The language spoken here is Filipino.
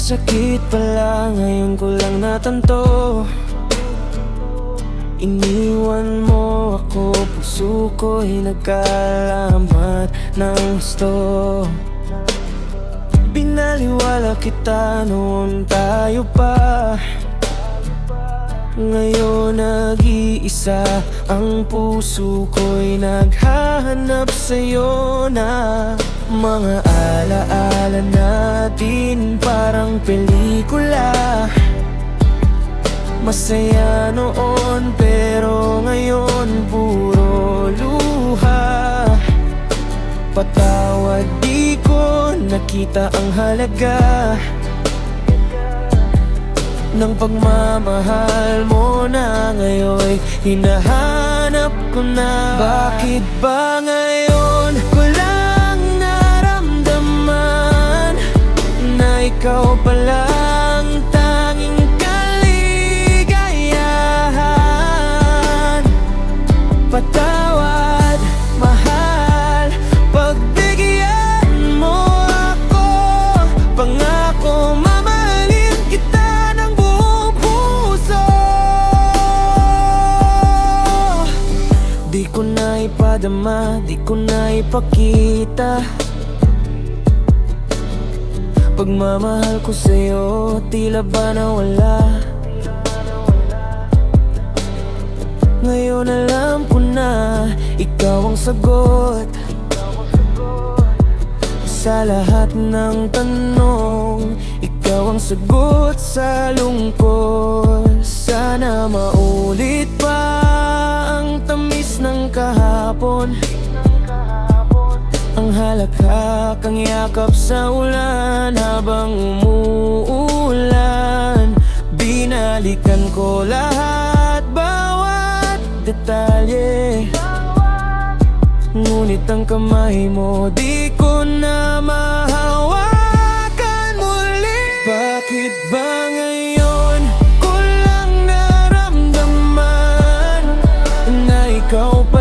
sakit pala Ngayon ko lang natanto. Iniwan mo ako Puso ko'y nagkalamat ng gusto. Binaliwala kita noon tayo pa. Ngayon nag-iisa Ang puso ko'y naghahanap sa'yo na Mga alaala natin parang pelikula. Masaya noon pero ngayon puro luha. Patawad di ko nakita ang halaga ng pagmamahal mo na ngayon. Hinahanap ko na. Bakit ba ngayon ikaw pala ang tanging kaligayahan. Patawad, mahal Pagbigyan mo ako. Pangako mamahalin kita ng buong puso. Di ko na ipadama, di ko na ipakita Pagmamahal ko sa'yo, tila ba nawala? Ngayon alam ko na Ikaw ang sagot. Sa lahat ng tanong Ikaw ang sagot sa lungkot. Sana maulit pa Ang tamis ng kahapon Isang halakak ang yakap sa ulan Habang umuulan. Binalikan ko lahat Bawat detalye. Ngunit ang kamay mo Di ko na mahawakan muli. Bakit ba ngayon Ko lang naramdaman Na ikaw pa